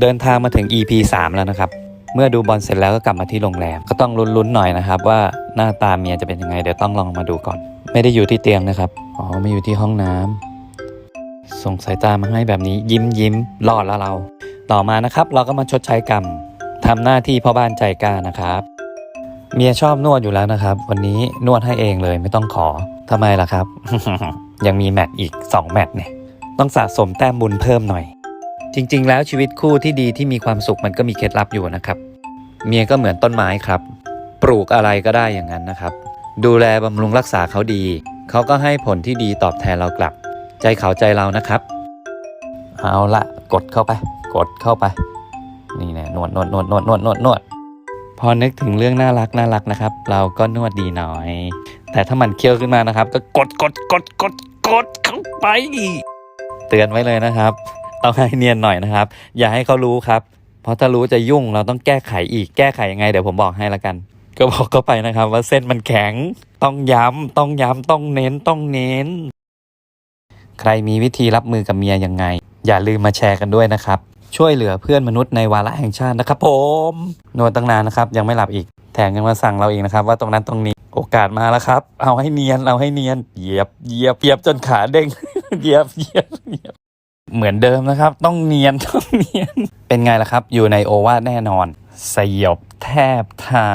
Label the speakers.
Speaker 1: เดินทางมาถึง EP 3 แล้วนะครับ เมื่อดูบอลเสร็จแล้วก็กลับมาที่โรงแรม ก็ต้องลุ้นๆหน่อยนะครับ ว่าหน้าตาเมียจะเป็นยังไง เดี๋ยวต้องลองมาดูก่อน ไม่ได้อยู่ที่เตียงนะครับ อ๋อไม่อยู่ที่ห้องน้ำส่งสายตามาให้แบบนี้ยิ้มยิ้มรอดแล้วเรา ต่อมานะครับ เราก็มาชดใช้กรรมทำหน้าที่พ่อบ้านใจกล้านะครับ เมียชอบนวดอยู่แล้วนะครับ วันนี้นวดให้เองเลยไม่ต้องขอทำไมล่ะครับ ยังมีแมตช์อีก 2 แมตช์เนี่ย ต้องสะสมแต้มบุญเพิ่มหน่อย จริง ๆ แล้วชีวิตคู่ที่ดีที่มีความสุขมันก็มีเคล็ดลับอยู่นะครับ เมียก็เหมือนต้นไม้ครับ ปลูกอะไรก็ได้อย่างนั้นนะครับ ดูแลบำรุงรักษาเขาดี เขาก็ให้ผลที่ดีตอบแทนเรากลับ ใจเขาใจเรานะครับ เอาละกดเข้าไป กดเข้าไป นี่แน่นวดนวดนวดนวดนวดนวดนวดพอนึกถึงเรื่องน่ารักน่ารักนะครับ เราก็นวดดีหน่อย แต่ถ้ามันเคี้ยวขึ้นมานะครับ ก็กดกดกดกดกดเข้าไป เตือนไว้เลยนะครับ ต้องให้เนียนหน่อยนะครับ อย่าให้เขารู้ครับ เพราะถ้ารู้จะยุ่งเราต้องแก้ไขอีกแก้ไขยังไงเดี๋ยวผมบอกให้ละกัน ก็บอกเข้าไปนะครับ ว่าเส้นมันแข็งต้องย้ำต้องย้ำต้องเน้นต้องเน้น ใครมีวิธีรับมือกับเมียยังไง อย่าลืมมาแชร์กันด้วยนะครับ ช่วยเหลือเพื่อนมนุษย์ในวาระแห่งชาตินะครับ ผมนวดตั้งนานนะครับ ยังไม่หลับอีกแถมยังมาสั่งเราอีกนะครับ ว่าตรงนั้นตรงนี้โอกาสมาแล้วครับ เอาให้เนียน เอาให้เนียน เหยียบ เหยียบ เหยียบจนขาเด้ง เหยียบ เหยียบ เหยียบ เหมือนเดิมนะครับ ต้องเนียนต้องเนียน เป็นไงล่ะครับ อยู่ในโอวาทแน่นอน สยบแทบเท้า